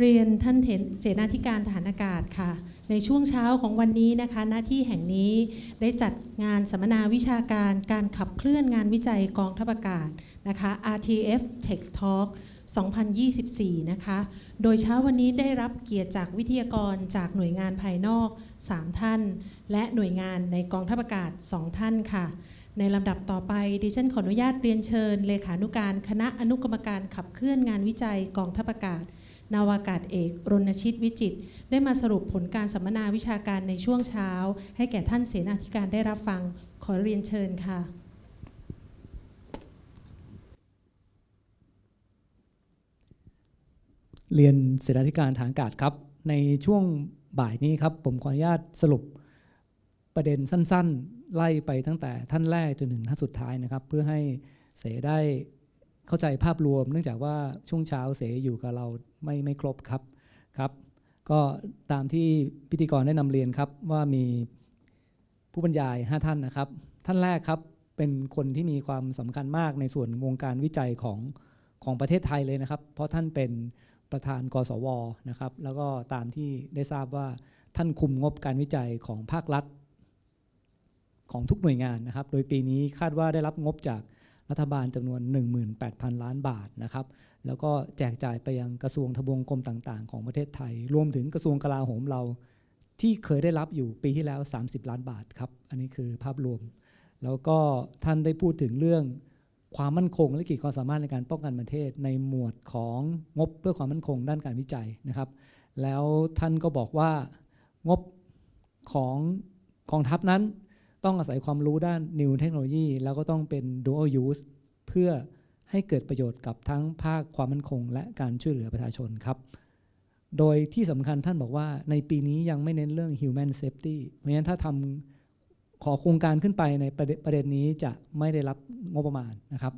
เรียนท่านเสนาธิการทหารอากาศค่ะ ในช่วงเช้าของวันนี้นะคะหน้าที่แห่งนี้ได้จัดงานสัมมนาวิชาการการขับเคลื่อนงานวิจัยกองทัพอากาศนะคะ RTF Tech Talk 2024 นะคะ โดยเช้าวันนี้ได้รับเกียรติจากวิทยากรจากหน่วยงานภายนอก 3 ท่าน และหน่วยงานในกองทัพอากาศ 2 ท่านค่ะ ในลำดับต่อไปดิฉันขออนุญาตเรียนเชิญ เลขานุการคณะอนุกรรมการขับเคลื่อนงานวิจัยกองทัพอากาศ นาวากาศเอกรณชิตวิจิต ได้มาสรุปผลการสัมมนาวิชาการในช่วงเช้า ให้แก่ท่านเสนาธิการได้รับฟัง ขอเรียนเชิญค่ะ เรียนเสนาธิการฐานอากาศครับ ในช่วงบ่ายนี้ครับ ผมขออนุญาตสรุปประเด็นสั้น ๆ ไล่ไปตั้งแต่ท่านแรกจนถึงท่านสุดท้ายนะครับ เพื่อให้เสได้ เข้าใจภาพรวม เนื่องจากว่าช่วงเช้าเสอยู่กับเราไม่ไม่ครบครับครับ ก็ตามที่พิธีกรได้นำเรียนครับว่ามีผู้บรรยาย 5 ท่านนะครับ ท่านแรกครับเป็นคนที่มีความสำคัญมากในส่วนวงการวิจัยของของประเทศไทยเลยนะครับ เพราะท่านเป็นประธานกสวนะครับ แล้วก็ตามที่ได้ทราบว่าท่านคุมงบการวิจัยของภาครัฐ ของทุกหน่วยงานนะครับ โดยปีนี้คาดว่าได้รับงบจาก รัฐบาลจำนวน 18,000 ล้านบาทนะครับ แล้วก็แจกจ่ายไปยังกระทรวงทบวงกรมต่างๆ ของประเทศไทย รวมถึงกระทรวงกลาโหมเราที่เคยได้รับอยู่ปีที่แล้ว 30 ล้านบาทครับ อันนี้คือภาพรวม แล้วก็ท่านได้พูดถึงเรื่องความมั่นคงและขีดความสามารถในการป้องกันประเทศ ในหมวดของงบเพื่อความมั่นคงด้านการวิจัยนะครับ แล้วท่านก็บอกว่างบของกองทัพนั้น ต้องอาศัยความรู้ด้าน New Technology แล้วก็ต้องเป็น Dual Use เพื่อให้เกิดประโยชน์กับทั้งภาคความมั่นคง และการช่วยเหลือประชาชนครับ โดยที่สำคัญท่านบอกว่าในปีนี้ยังไม่เน้นเรื่อง Human Safety เพราะฉะนั้นถ้าทำขอโครงการขึ้นไปในประเด็นประเด็นนี้จะไม่ได้รับงบประมาณนะครับ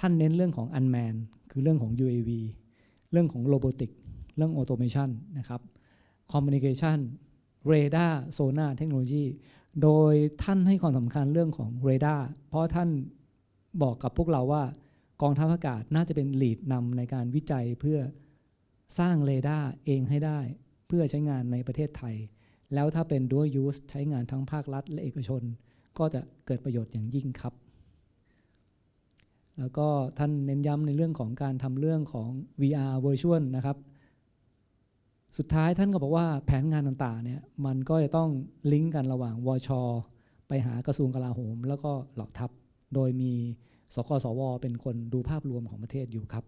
ท่านเน้นเรื่องของ unman คือเรื่องของ UAV เรื่องของ robotic เรื่อง automation นะครับ communication radar sonar technology โโดยท่านให้ความสำคัญเรื่องของ radar เพราะท่านบอกกับพวกเราว่ากองทัพอากาศน่าจะเป็น lead นำในการวิจัยเพื่อสร้างเรดาร์เองให้ได้ เพื่อใช้งานในประเทศไทย แล้วถ้าเป็น dual use ใช้งานทั้งภาครัฐและเอกชน ก็จะเกิดประโยชน์อย่างยิ่งครับ แล้วก็ท่านเน้นย้ำในเรื่องของการทำเรื่องของ VR virtual นะครับ สุดท้ายท่านก็บอกว่าแผนงานต่างๆเนี่ยมันก็จะต้องลิงก์กันระหว่างวช ไปหากระทรวงกลาโหม แล้วก็เหล่าทัพ โดยมีสกสว เป็นคนดูภาพรวมของประเทศอยู่ครับ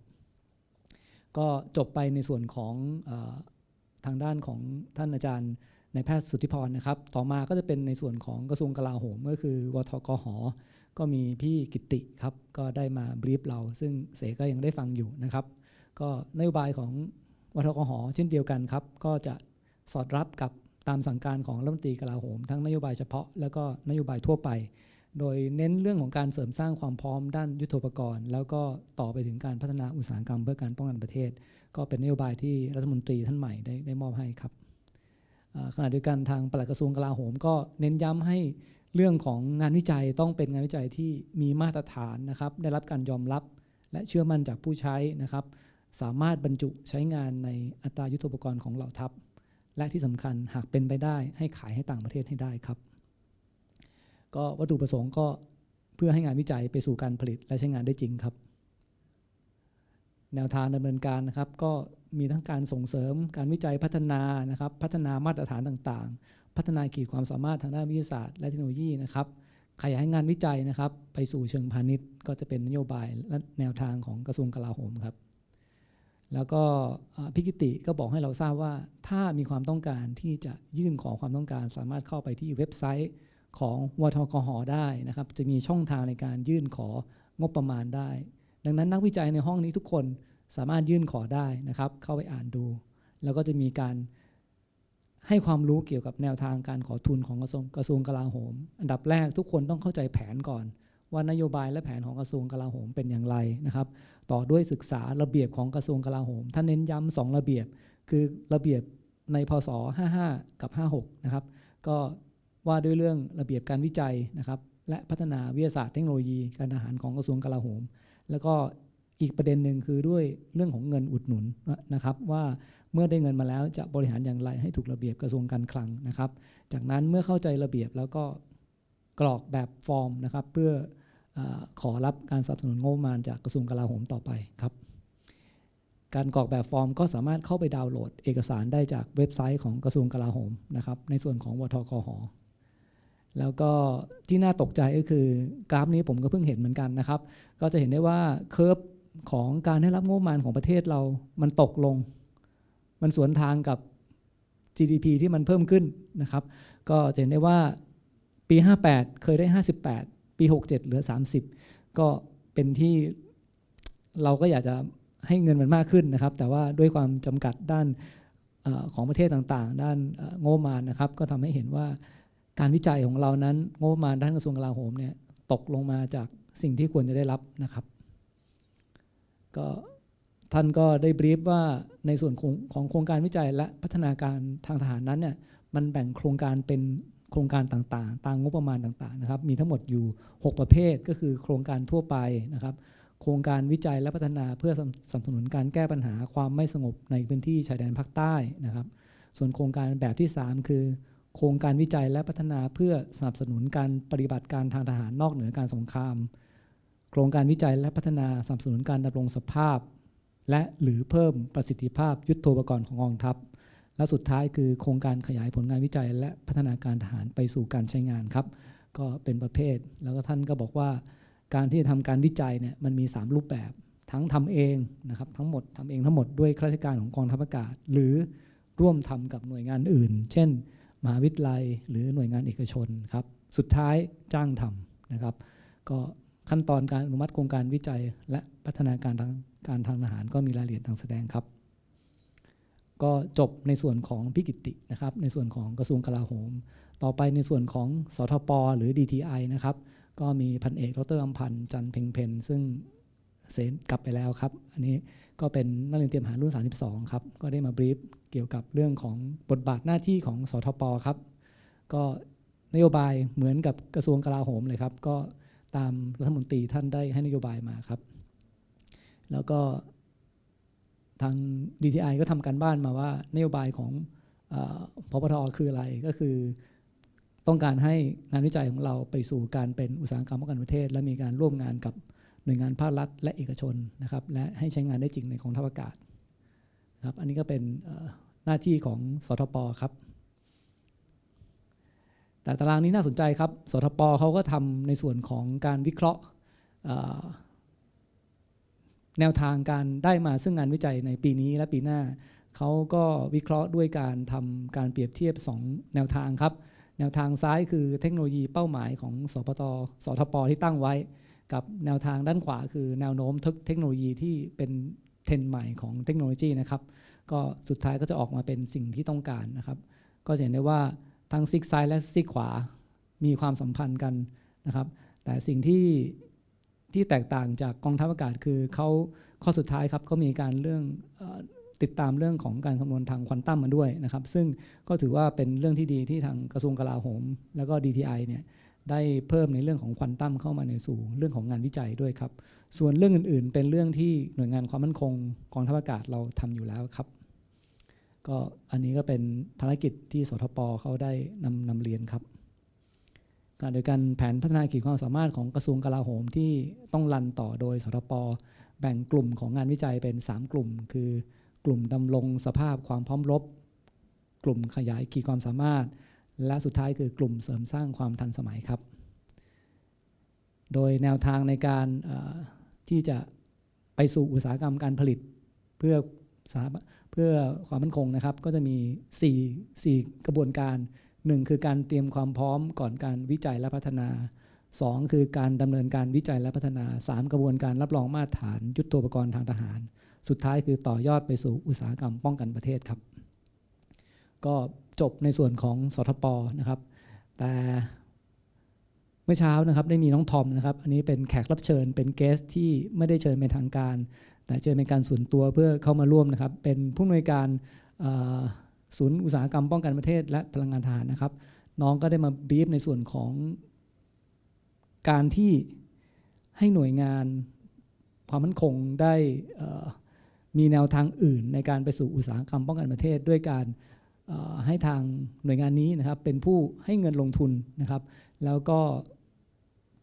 ก็จบไปในส่วนของอทางด้านของท่านอาจารย์นายแพทย์สุทธิพรนะครับ ต่อมาก็จะเป็นในส่วนของกระทรวงกลาโหม ก็คือวทกหก็มีพี่กิตติครับ ก็ได้มาบรีฟเรา ซึ่งเสก็ยังได้ฟังอยู่นะครับ ก็นโยบายของ วทกหเช่นเดียวกันครับ ก็จะสอดรับกับตามสั่งการของรัฐมนตรีกลาโหม ทั้งนโยบายเฉพาะ แล้วก็นโยบายทั่วไป โดยเน้นเรื่องของการเสริมสร้างความพร้อมด้านยุทโธปกรณ์ แล้วก็ต่อไปถึงการพัฒนาอุตสาหกรรมเพื่อการป้องกันประเทศ ก็เป็นนโยบายที่รัฐมนตรีท่านใหม่ได้ได้มอบให้ครับขณะเดียวกันทางปลัดกระทรวงกลาโหม ก็เน้นย้ำให้เรื่องของงานวิจัยต้องเป็นงานวิจัยที่มีมาตรฐานนะครับ ได้รับการยอมรับและเชื่อมั่นจากผู้ใช้นะครับ สามารถบรรจุใช้งานในอัตรายุทธปกรณ์ของเหล่าทัพ และที่สำคัญหากเป็นไปได้ให้ขายให้ต่างประเทศให้ได้ครับ ก็วัตถุประสงค์ก็เพื่อให้งานวิจัยไปสู่การผลิตและใช้งานได้จริงครับ แนวทางดำเนินการนะครับ ก็มีทั้งการส่งเสริมการวิจัยพัฒนานะครับ พัฒนามาตรฐานต่างๆ พัฒนาขีดความสามารถทางด้านวิทยาศาสตร์และเทคโนโลยีนะครับขยายงานวิจัยนะครับ ไปสู่เชิงพาณิชย์ ก็จะเป็นนโยบายและแนวทางของกระทรวงกลาโหมครับ แล้วก็พิกิติก็บอกให้เราทราบว่า ถ้ามีความต้องการที่จะยื่นขอความต้องการ สามารถเข้าไปที่เว็บไซต์ของวทกหได้นะครับ จะมีช่องทางในการยื่นของบประมาณได้ ดังนั้นนักวิจัยในห้องนี้ทุกคนสามารถยื่นขอได้นะครับ เข้าไปอ่านดู แล้วก็จะมีการให้ความรู้เกี่ยวกับแนวทางการขอทุนของกระทรวงกระทรวงกลาโหม อันดับแรกทุกคนต้องเข้าใจแผนก่อน ว่านโยบายและแผนของกระทรวงกลาโหมเป็นอย่างไรนะครับ ต่อด้วยศึกษาระเบียบของกระทรวงกลาโหมท่านเน้นย้ำสองระเบียบ คือระเบียบในพศ 55 กับ 56 นะครับ ก็ว่าด้วยเรื่องระเบียบการวิจัยนะครับ และพัฒนาวิทยาศาสตร์เทคโนโลยีการทหารของกระทรวงกลาโหม แล้วก็อีกประเด็นหนึ่งคือด้วยเรื่องของเงินอุดหนุนนะครับ ว่าเมื่อได้เงินมาแล้วจะบริหารอย่างไรให้ถูกระเบียบกระทรวงการคลังนะครับ จากนั้นเมื่อเข้าใจระเบียบแล้วก็กรอกแบบฟอร์มนะครับ เพื่อ ขอรับการสนับสนุนงบประมาณจากกระทรวงกลาโหมต่อไปครับ การกรอกแบบฟอร์มก็สามารถเข้าไปดาวน์โหลด เอกสารได้จากเว็บไซต์ของกระทรวงกลาโหมนะครับ ในส่วนของวทกหแล้วก็ที่น่าตกใจก็คือกราฟนี้ผมก็เพิ่งเห็นเหมือนกันนะครับ ก็จะเห็นได้ว่าเคอร์ฟของการให้รับงบประมาณของประเทศเรา มันตกลง มันสวนทางกับ GDP ที่มันเพิ่มขึ้นนะครับ ก็จะเห็นได้ว่าปี 58 เคยได้ 58 ปี 67 เหลือ 30 ก็เป็นที่เราก็อยากจะให้เงินมันมากขึ้นนะครับ แต่ว่าด้วยความจำกัดด้านอของประเทศต่างๆ ด้านงบประมาณนะครับ ก็ทำให้เห็นว่าการวิจัยของเรานั้นงบประมาณด้านกระทรวงกลาโหมเนี่ยตกลงมาจากสิ่งที่ควรจะได้รับนะครับ ก็ท่านก็ได้บรีฟว่าในส่วนของของโครงการวิจัยและพัฒนาการทางทหารนั้นเนี่ยมันแบ่งโครงการเป็น โครงการต่างๆ ตามงบประมาณต่างๆนะครับ มีทั้งหมดอยู่ 6 ประเภทก็คือโครงการทั่วไปนะครับ โครงการวิจัยและพัฒนาเพื่อสนับสนุนการแก้ปัญหาความไม่สงบในพื้นที่ชายแดนภาคใต้นะครับ ส่วนโครงการแบบที่ 3 คือ โครงการวิจัยและพัฒนาเพื่อสนับสนุนการปฏิบัติการทางทหารนอกเหนือการสงคราม โครงการวิจัยและพัฒนาสนับสนุนการดำรงสภาพ และหรือเพิ่มประสิทธิภาพยุทโธปกรณ์ของกองทัพ และสุดท้ายคือโครงการขยายผลงานวิจัย และพัฒนาการทหารไปสู่การใช้งานครับ ก็เป็นประเภท แล้วก็ท่านก็บอกว่า การที่จะทำการวิจัยเนี่ยมันมี 3 รูปแบบ ทั้งทำเองนะครับทั้งหมดทำเองทั้งหมดด้วยข้าราชการของกองทัพอากาศ หรือร่วมทำกับหน่วยงานอื่น เช่นมหาวิทยาลัยหรือหน่วยงานเอกชนครับสุดท้ายจ้างทำนะครับ ก็ขั้นตอนการอนุมัติโครงการวิจัย และพัฒนาการทางการทางทหารก็มีรายละเอียดดังแสดงครับ ก็จบในส่วนของพิกิตตินะครับในส่วนของกระทรวงกลาโหม ต่อไปในส่วนของสทปหรือ DTI นะครับก็มีพันเอกดรอำพันธ์จันเพ็งเพนซึ่งเสนกลับไปแล้วครับ อันนี้ก็เป็นนักเรียนเตรียมหารรุ่น 32 ครับ ก็ได้มาบรีฟเกี่ยวกับเรื่องของบทบาทหน้าที่ของสทปครับ ก็นโยบายเหมือนกับกระทรวงกลาโหมเลยครับ ก็ตามรัฐมนตรีท่านได้ให้นโยบายมาครับ แล้วก็ ทาง DTI ก็ทำการบ้านมาว่านโยบายของเออพปทคืออะไรก็คือ ต้องการให้งานวิจัยของเราไปสู่การเป็นอุตสาหกรรมป้องกันประเทศ และมีการร่วมงานกับหน่วยงานภาครัฐ และเอกชนนะครับ และให้ใช้งานได้จริงในกองทัพอากาศครับ อันนี้ก็เป็นหน้าที่ของสทปครับ แต่ตารางนี้น่าสนใจครับ สทปเขาก็ทำในส่วนของการวิเคราะห์ แนวทางการได้มาซึ่งงานวิจัยในปีนี้และปีหน้า เขาก็วิเคราะห์ด้วยการทำการเปรียบเทียบ 2 แนวทางครับ แนวทางซ้ายคือเทคโนโลยีเป้าหมายของสปตสทปที่ตั้งไว้ กับแนวทางด้านขวาคือแนวโน้มเทคโนโลยีที่เป็นเทรนใหม่ของเทคโนโลยีนะครับก็สุดท้ายก็จะออกมาเป็นสิ่งที่ต้องการนะครับ ก็จะเห็นได้ว่าทั้งซีกซ้ายและซีกขวามีความสัมพันธ์กันนะครับ แต่สิ่งที่ ที่แตกต่างจากกองทัพอากาศคือเขาข้อสุดท้ายครับก็มีการเรื่องติดตามเรื่องของการคำนวณทางควอนตัมมาด้วยนะครับ ซึ่งก็ถือว่าเป็นเรื่องที่ดีที่ทางกระทรวงกลาโหม แล้วก็ DTI เนี่ยได้เพิ่มในเรื่องของควอนตัมเข้ามาในสู่เรื่องของงานวิจัยด้วยครับ ส่วนเรื่องอื่นๆ เป็นเรื่องที่หน่วยงานความมั่นคงกองทัพอากาศเราทำอยู่แล้วครับ ก็อันนี้ก็เป็นภารกิจที่สทปเขาได้นำนำเรียนครับ ขณะเดียวกันแผนพัฒนาขีดความสามารถของกระทรวงกลาโหมที่ต้องรันต่อโดยสทปแบ่งกลุ่มของงานวิจัยเป็น 3 กลุ่ม คือกลุ่มดำรงสภาพความพร้อมรบ กลุ่มขยายขีดความสามารถ และสุดท้ายคือกลุ่มเสริมสร้างความทันสมัยครับ โดยแนวทางในการที่จะไปสู่อุตสาหกรรมการผลิตเพื่อเพื่อความมั่นคงนะครับ ก็จะมี 4 4 กระบวนการ 1คือการเตรียมความพร้อมก่อนการวิจัยและพัฒนา 2 คือการดำเนินการวิจัยและพัฒนา 3 กระบวนการรับรองมาตรฐานยุทธปกรณ์ทางทหาร สุดท้ายคือต่อยอดไปสู่อุตสาหกรรมป้องกันประเทศครับ ก็จบในส่วนของสทปนะครับ แต่เมื่อเช้านะครับได้มีน้องทอมนะครับ อันนี้เป็นแขกรับเชิญเป็นเกสที่ไม่ได้เชิญเป็นทางการ แต่เชิญเป็นการส่วนตัวเพื่อเข้ามาร่วมนะครับ เป็นผู้อำนวยการ ศูนย์อุตสาหกรรมป้องกันประเทศและพลังงานทหารนะครับ น้องก็ได้มาบีฟในส่วนของการที่ให้หน่วยงานความมั่นคงได้มีแนวทางอื่นในการไปสู่อุตสาหกรรมป้องกันประเทศ ด้วยการให้ทางหน่วยงานนี้นะครับ เป็นผู้ให้เงินลงทุนนะครับ แล้วก็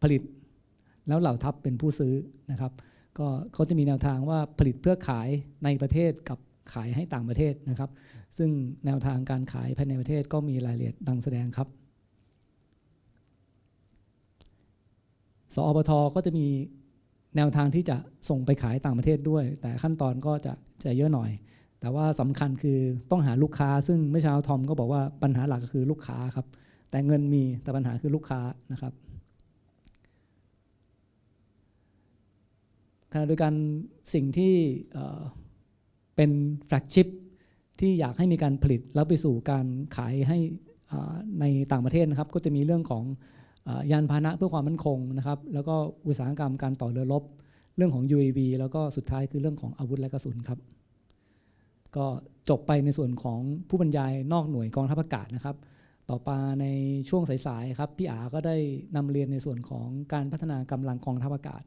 ผลิตแล้วเหล่าทัพเป็นผู้ซื้อนะครับ ก็เขาจะมีแนวทางว่าผลิตเพื่อขายในประเทศกับ ขายให้ต่างประเทศนะครับ ซึ่งแนวทางการขายภายในประเทศก็มีรายละเอียดดังแสดงครับ สอบทก็จะมีแนวทางที่จะส่งไปขายต่างประเทศด้วย แต่ขั้นตอนก็จะจะเยอะหน่อย แต่ว่าสำคัญคือต้องหาลูกค้า ซึ่งเมื่อเช้าทอมก็บอกว่าปัญหาหลักก็คือลูกค้าครับ แต่เงินมีแต่ปัญหาคือลูกค้านะครับขณะเดียวกันสิ่งที่ เป็นแฟลกชิพที่อยากให้มีการผลิตแล้วไปสู่การขายให้ในต่างประเทศนะครับ ก็จะมีเรื่องของยานพาหนะเพื่อความมั่นคงนะครับ แล้วก็อุตสาหกรรมการต่อเรือรบเรื่องของ UAV แล้วก็สุดท้ายคือเรื่องของอาวุธและกระสุนครับ ก็จบไปในส่วนของผู้บรรยายนอกหน่วยกองทัพอากาศนะครับ ต่อมาในช่วงสายๆครับพี่อาก็ได้นำเรียนในส่วนของการพัฒนากำลังกองทัพอากาศ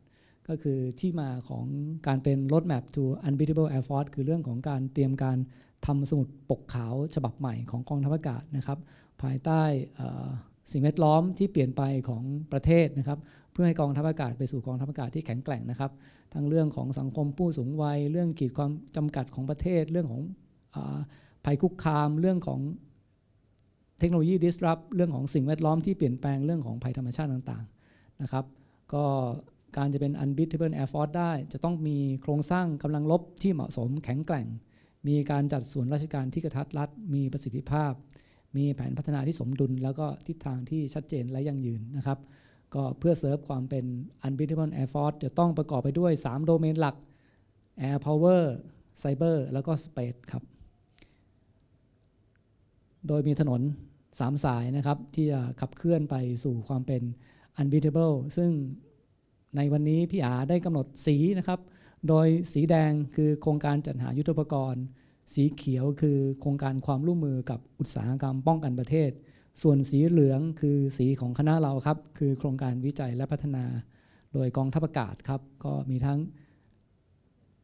ก็คือที่มาของการเป็น roadmap to unbeatable air force คือเรื่องของการเตรียมการทำสมุดปกขาวฉบับใหม่ของกองทัพอากาศนะครับ ภายใต้สิ่งแวดล้อมที่เปลี่ยนไปของประเทศนะครับ เพื่อให้กองทัพอากาศไปสู่กองทัพอากาศที่แข็งแกร่งนะครับ ทั้งเรื่องของสังคมผู้สูงวัย เรื่องขีดความจำกัดของประเทศ เรื่องของภัยคุกคาม เรื่องของเทคโนโลยี disrupt เรื่องของสิ่งแวดล้อมที่เปลี่ยนแปลงเรื่องของภัยธรรมชาติต่างๆนะครับ ก็ การจะเป็น unbeatable air force ได้ จะต้องมีโครงสร้างกำลังรบที่เหมาะสมแข็งแกร่ง มีการจัดส่วนราชการที่กระทัดรัด มีประสิทธิภาพ มีแผนพัฒนาที่สมดุล แล้วก็ทิศทางที่ชัดเจนและยั่งยืนนะครับ ก็เพื่อเซิร์ฟความเป็น unbeatable air force จะต้องประกอบไปด้วย 3 โดเมนหลัก air power cyber แล้วก็ space ครับ โดยมีถนน 3 สายนะครับ ที่จะขับเคลื่อนไปสู่ความเป็น unbeatable ซึ่ง ในวันนี้พี่อาได้กำหนดสีนะครับ โดยสีแดงคือโครงการจัดหายุทธปกรณ์ สีเขียวคือโครงการความร่วมมือกับอุตสาหกรรมป้องกันประเทศ ส่วนสีเหลืองคือสีของคณะเราครับ คือโครงการวิจัยและพัฒนา โดยกองทัพอากาศครับ ก็มีทั้ง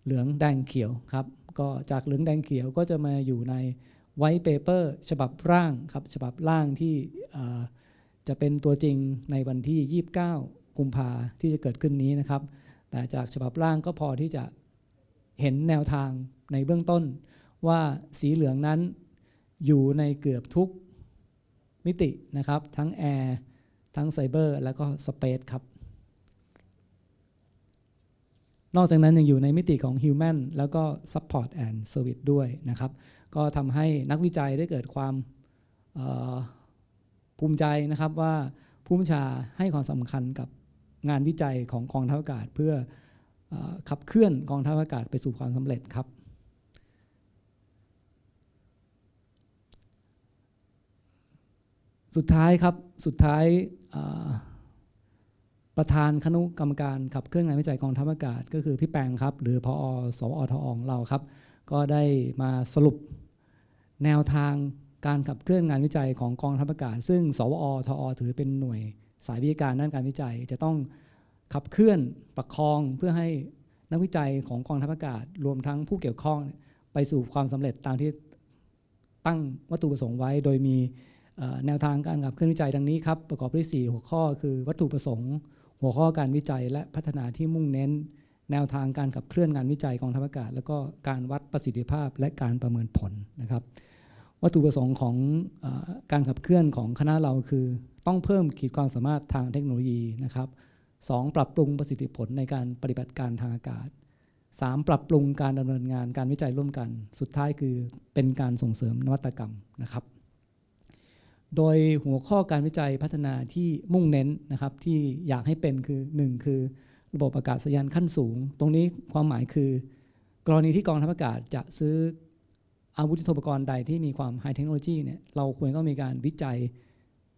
เหลืองแดงเขียวครับ ก็จากเหลืองแดงเขียวก็จะมาอยู่ในไว t ์เปเปอร์ฉบับร่างครับ ฉบับร่างที่จะเป็นตัวจริงในวันที่ 29 กุมภาที่จะเกิดขึ้นนี้นะครับ แต่จากฉบับร่างก็พอที่จะเห็นแนวทางในเบื้องต้น ว่าสีเหลืองนั้นอยู่ในเกือบทุกมิตินะครับ ทั้งแอร์ทั้งไซเบอร์แล้วก็สเปซครับ นอกจากนั้นยังอยู่ในมิติของ Human แล้วก็ Support and Service ด้วยนะครับ ก็ทำให้นักวิจัยได้เกิดความภูมิใจนะครับว่าผู้บัญชาให้ความสำคัญกับ งานวิจัยของกองทัพอากาศ เพื่ออขับเคลื่อนกองทัพอากาศไปสู่ความสำเร็จครับ สุดท้ายครับสุดท้ายประธานคณะกรรมการขับเคลื่อนงานวิจัยกองทัพอากาศ ก็คือพี่แปงครับ หรือพอสวอทของเราครับ ก็ได้มาสรุปแนวทางการขับเคลื่อนงานวิจัยของกองทัพอากาศ ซึ่ง สวอทอถือเป็นหน่วย สายวิชาการด้านการวิจัย จะต้องขับเคลื่อนประคองเพื่อให้นักวิจัยของกองทัพอากาศ รวมทั้งผู้เกี่ยวข้องไปสู่ความสำเร็จตามที่ตั้งวัตถุประสงค์ไว้ โดยมีแนวทางการขับเคลื่อนวิจัยดังนี้ครับประกอบด้วย 4 หัวข้อ คือวัตถุประสงค์ หัวข้อการวิจัย และพัฒนาที่มุ่งเน้น แนวทางการขับเคลื่อนงานวิจัยกองทัพอากาศ แล้วก็การวัดประสิทธิภาพและการประเมินผลนะครับ วัตถุประสงค์ของอการขับเคลื่อนของคณะเราคือ ต้องเพิ่มขีดความสามารถทางเทคโนโลยีนะครับสองปรับปรุงประสิทธิผลในการปฏิบัติการทางอากาศสามปรับปรุงการดำเนินงานการวิจัยร่วมกัน สุดท้ายคือเป็นการส่งเสริมนวัตกรรมนะครับ โดยหัวข้อการวิจัยพัฒนาที่มุ่งเน้นนะครับที่อยากให้เป็นคือหนึ่งคือ ระบบอากาศยานขั้นสูง ตรงนี้ความหมายคือ กรณีที่กองทัพอากาศจะซื้อ อาวุธยุทโธปกรณ์ใดที่มีความไฮเทคโนโลยีเนี่ยเราควรต้องมีการวิจัย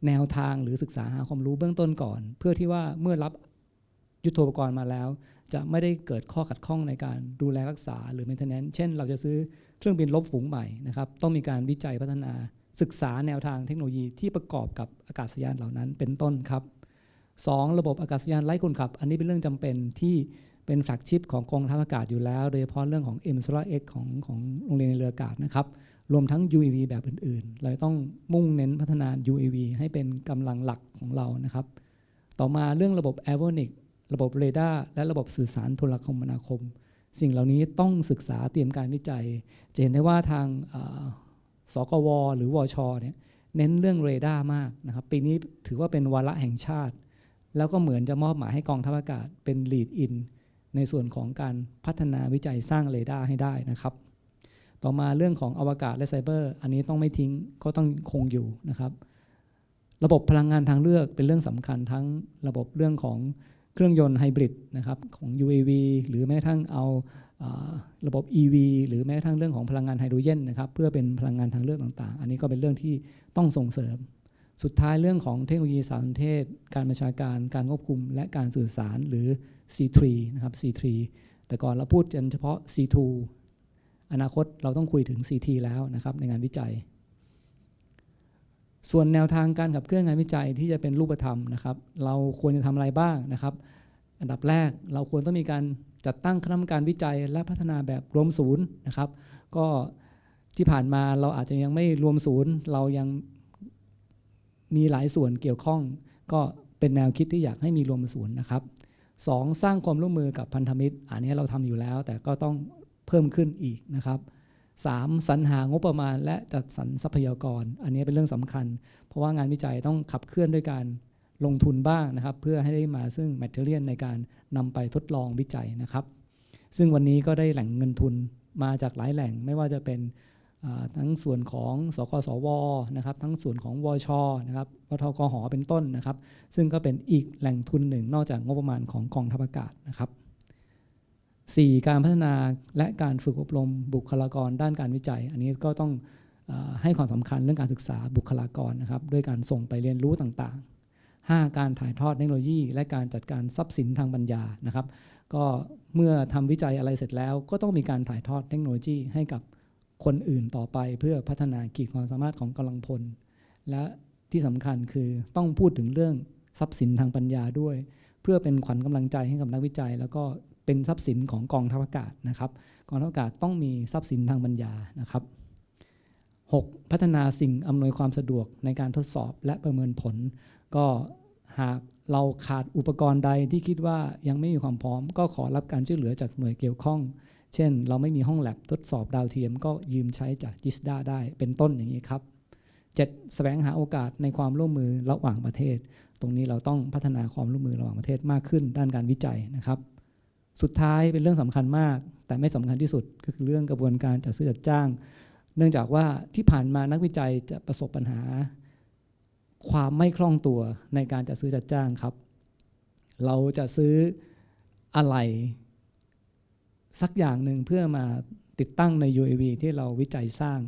แนวทางหรือศึกษาหาความรู้เบื้องต้นก่อน เพื่อที่ว่าเมื่อรับยุทโธปกรณ์มาแล้ว จะไม่ได้เกิดข้อขัดข้องในการดูแลรักษาหรือ maintenance เช่น เราจะซื้อเครื่องบินลบฝูงใหม่นะครับต้องมีการวิจัยพัฒนาศึกษาแนวทางเทคโนโลยีที่ประกอบกับอากาศยานเหล่านั้นเป็นต้นครับสองระบบอากาศยานไร้คนขับ อันนี้เป็นเรื่องจำเป็นที่ เป็นแฟกชิพของกองทัพอากาศอยู่แล้ว โดยเฉพาะเรื่องของ m s o l a r X ของของโรงเรียนในเรืออากาศนะครับ รวมทั้ง UAV แบบอื่นๆ เราต้องมุ่งเน้นพัฒนา UAV ให้เป็นกำลังหลักของเรานะครับ ต่อมาเรื่องระบบ a v o n i c ระบบเรดาร์และระบบสื่อสารโทรคมนาคม สิ่งเหล่านี้ต้องศึกษาเตรียมการวิจัย จะเห็นได้ว่าทางสกว หรือวชเนี่ยเน้นเรื่องเรดาร์มากนะครับ ปีนี้ถือว่าเป็นวาระแห่งชาติ แล้วก็เหมือนจะมอบหมายให้กองทัพอากาศเป็น lead in ในส่วนของการพัฒนาวิจัยสร้างเรดาร์ให้ได้นะครับ ต่อมาเรื่องของอวกาศและไซเบอร์ อันนี้ต้องไม่ทิ้งก็ต้องคงอยู่นะครับ ระบบพลังงานทางเลือกเป็นเรื่องสำคัญทั้งระบบเรื่องของเครื่องยนต์ไฮบริดนะครับของ UAV หรือแม้กระทั่งเอาระบบ EV หรือแม้กระทั่งเรื่องของพลังงานไฮโดรเจนนะครับเพื่อเป็นพลังงานทางเลือกต่างๆ อันนี้ก็เป็นเรื่องที่ต้องส่งเสริม สุดท้ายเรื่องของเทคโนโลยีสารสนเทศ การบัญชาการ การควบคุม และการสื่อสารหรือ C3 นะครับ C3 แต่ก่อนเราพูดกันเฉพาะ C2 อนาคตเราต้องคุยถึง CT แล้วนะครับในงานวิจัย ส่วนแนวทางการขับเคลื่อนงานวิจัยที่จะเป็นรูปธรรมนะครับ เราควรจะทำอะไรบ้างนะครับ อันดับแรกเราควรต้องมีการจัดตั้งคณะกรรมการวิจัย และพัฒนาแบบรวมศูนย์นะครับ ก็ที่ผ่านมาเราอาจจะยังไม่รวมศูนย์ เรายัง มีหลายส่วนเกี่ยวข้อง ก็เป็นแนวคิดที่อยากให้มีรวมศูนย์นะครับสองสร้างความร่วมมือกับพันธมิตร อันนี้เราทำอยู่แล้ว แต่ก็ต้องเพิ่มขึ้นอีกนะครับสามสรรหางบประมาณและจัดสรรทรัพยากร อันนี้เป็นเรื่องสำคัญ เพราะว่างานวิจัยต้องขับเคลื่อนด้วยการลงทุนบ้างนะครับ เพื่อให้ได้มาซึ่งแมทเทอเรียนในการนำไปทดลองวิจัยนะครับ ซึ่งวันนี้ก็ได้แหล่งเงินทุนมาจากหลายแหล่งไม่ว่าจะเป็น ทั้งส่วนของสกสวนะครับ ทั้งส่วนของวชนะครับวทกหอเป็นต้นนะครับ ซึ่งก็เป็นอีกแหล่งทุนหนึ่งนอกจากงบประมาณของกองทัพอากาศนะครับ 4. การพัฒนาและการฝึกอบรมบุคลากรด้านการวิจัย อันนี้ก็ต้องอให้ความสำคัญเรื่องการศึกษาบุคลากรนะครับ ด้วยการส่งไปเรียนรู้ต่างๆ 5. การถ่ายทอดเทคโนโลยี และการจัดการทรัพย์สินทางปัญญานะครับ ก็เมื่อทำวิจัยอะไรเสร็จแล้ว ก็ต้องมีการถ่ายทอดเทคโนโลยีให้กับ คนอื่นต่อไปเพื่อพัฒนาขีดความสามารถของกำลังพล และที่สำคัญคือต้องพูดถึงเรื่องทรัพย์สินทางปัญญาด้วย เพื่อเป็นขวัญกำลังใจให้กับนักวิจัย แล้วก็เป็นทรัพย์สินของกองทัพอากาศนะครับกองทัพอากาศต้องมีทรัพย์สินทางปัญญานะครับ 6. พัฒนาสิ่งอำนวยความสะดวกในการทดสอบและประเมินผล ก็หากเราขาดอุปกรณ์ใดที่คิดว่ายังไม่มีความพร้อม ก็ขอรับการช่วยเหลือจากหน่วยเกี่ยวข้อง เช่น เราไม่มีห้องแลบทดสอบดาวเทียมก็ยืมใช้จากจิสดาได้เป็นต้นอย่างนี้ครับ 7. แสวงหาโอกาสในความร่วมมือระหว่างประเทศ ตรงนี้เราต้องพัฒนาความร่วมมือระหว่างประเทศมากขึ้นด้านการวิจัยนะครับ สุดท้ายเป็นเรื่องสำคัญมาก แต่ไม่สำคัญที่สุดก็คือเรื่องกระบวนการจัดซื้อจัดจ้าง เนื่องจากว่าที่ผ่านมานักวิจัยจะประสบปัญหา ความไม่คล่องตัวในการจัดซื้อจัดจ้างครับ เราจะซื้ออะไร สักอย่างหนึ่งเพื่อมาติดตั้งใน UAV ที่เราวิจัยสร้าง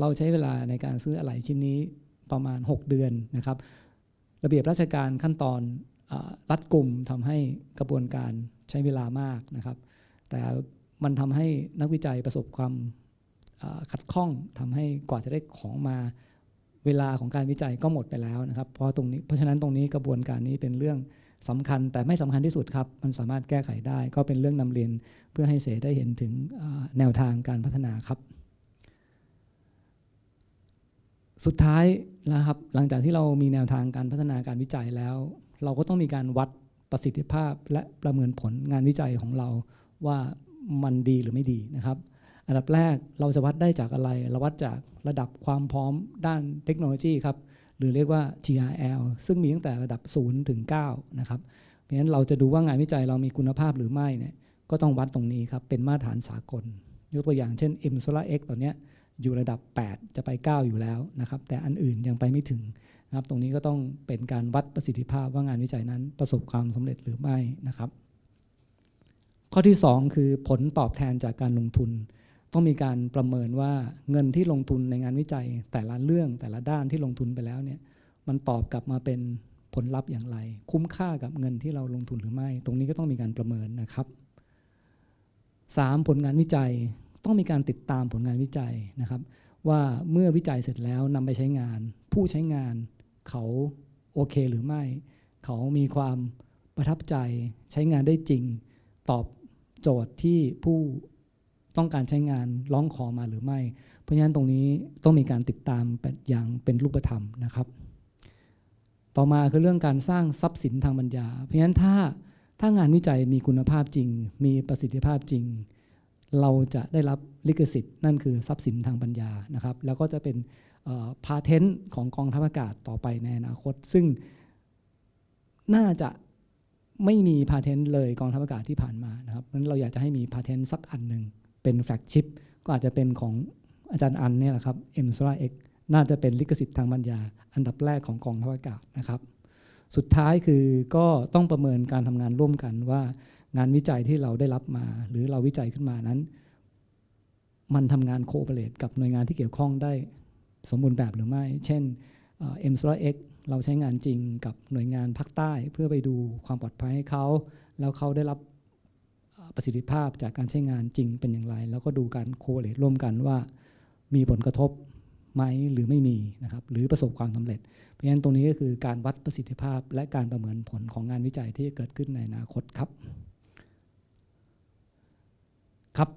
เราใช้เวลาในการซื้ออะไรชิ้นนี้ประมาณ 6 เดือนนะครับ ระเบียบราชการขั้นตอนอรัดกลุ่มทำให้กระบวนการใช้เวลามากนะครับ แต่มันทำให้นักวิจัยประสบความขัดข้องทำให้กว่าจะได้ของมาเวลาของการวิจัยก็หมดไปแล้วนะครับ เพราะตรงนี้เพราะฉะนั้นตรงนี้กระบวนการนี้เป็นเรื่อง สำคัญแต่ไม่สำคัญที่สุดครับ มันสามารถแก้ไขได้ ก็เป็นเรื่องนำเรียนเพื่อให้เสได้เห็นถึงแนวทางการพัฒนาครับ สุดท้ายนะครับ หลังจากที่เรามีแนวทางการพัฒนาการวิจัยแล้ว เราก็ต้องมีการวัดประสิทธิภาพและประเมินผลงานวิจัยของเราว่ามันดีหรือไม่ดีนะครับ อันดับแรกเราจะวัดได้จากอะไร เราวัดจากระดับความพร้อมด้านเทคโนโลยีครับ หรือเรียกว่า GRL ซึ่งมีตั้งแต่ระดับ 0 ถึง 9 นะครับ เพราะฉะนั้นเราจะดูว่างานวิจัยเรามีคุณภาพหรือไม่เนี่ยก็ต้องวัดตรงนี้ครับ เป็นมาตรฐานสากล ยกตัวอย่างเช่น M Solar X ตัวเนี้อยู่ระดับ 8 จะไป 9 อยู่แล้วนะครับ แต่อันอื่นยังไปไม่ถึงนะครับ ตรงนี้ก็ต้องเป็นการวัดประสิทธิภาพว่างานวิจัยนั้นประสบความสำเร็จหรือไม่นะครับ ข้อที่ 2 คือผลตอบแทนจากการลงทุน ต้องมีการประเมินว่าเงินที่ลงทุนในงานวิจัย แต่ละเรื่องแต่ละด้านที่ลงทุนไปแล้วเนี่ยมันตอบกลับมาเป็นผลลัพธ์อย่างไร คุ้มค่ากับเงินที่เราลงทุนหรือไม่ ตรงนี้ก็ต้องมีการประเมินนะครับ 3. ผลงานวิจัยต้องมีการติดตามผลงานวิจัยนะครับ ว่าเมื่อวิจัยเสร็จแล้วนำไปใช้งาน ผู้ใช้งานเขาโอเคหรือไม่ เขามีความประทับใจใช้งานได้จริง ตอบโจทย์ที่ผู้ ต้องการใช้งานร้องขอมาหรือไม่ เพราะฉะนั้นตรงนี้ต้องมีการติดตามอย่างเป็นรูปธรรมนะครับ ต่อมาคือเรื่องการสร้างทรัพย์สินทางปัญญา เพราะฉะนั้นถ้าถ้างานวิจัยมีคุณภาพจริง มีประสิทธิภาพจริง เราจะได้รับลิขสิทธิ์นั่นคือทรัพย์สินทางปัญญานะครับ แล้วก็จะเป็นพาเทนต์ของกองทัพอากาศต่อไปในอนาคต ซึ่งน่าจะไม่มีพาเทนต์เลยกองทัพอากาศที่ผ่านมานะครับเพราะฉะนั้นเราอยากจะให้มีพาเทนต์สักอันหนึ่ง เป็นแฟลกชิพก็อาจจะเป็นของอาจารย์อันเนี่ยแหละครับ M s o l a X น่าจะเป็นลิขสิทธิ์ทางปัญญา อันดับแรกของกองทัพอากาศนะครับ สุดท้ายคือก็ต้องประเมินการทำงานร่วมกันว่างานวิจัยที่เราได้รับมา หรือเราวิจัยขึ้นมานั้น มันทำงานโคเปเรตกับหน่วยงานที่เกี่ยวข้องได้สมบูรณ์แบบหรือไม่ เช่นเอ็มซเอ็กเราใช้งานจริงกับหน่วยงานภาคใต้ เพื่อไปดูความปลอดภัยให้เขา แล้วเขาได้รับ ประสิทธิภาพจากการใช้งานจริงเป็นอย่างไร แล้วก็ดูการโคเรตร่วมกันว่า มีผลกระทบไหมหรือไม่มีนะครับหรือประสบความสำเร็จ เพราะฉะนั้นตรงนี้ก็คือการวัดประสิทธิภาพ และการประเมินผลของงานวิจัยที่จะเกิดขึ้นในอนาคตครับ ครับ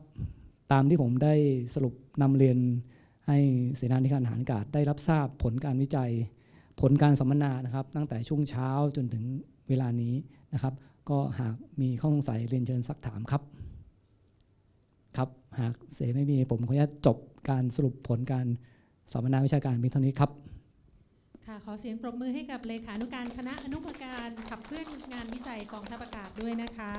ตามที่ผมได้สรุปนำเรียนให้เสนาธิการทหารอากาศได้รับทราบผลการวิจัย ผลการสัมมนานะครับ ตั้งแต่ช่วงเช้าจนถึงเวลานี้นะครับ ก็หากมีข้อสงสัยเรียนเชิญซักถามครับ ครับ หากเสไม่มีผมขออนุญาตจบการสรุปผลการสัมมนาวิชาการเพีเท่านี้ครับ ค่ะ ขอเสียงปรบมือให้กับเลขานุการคณะอนุกรรมการขับเคลื่อนงานวิจัยกองทัพอากาศด้วยนะคะ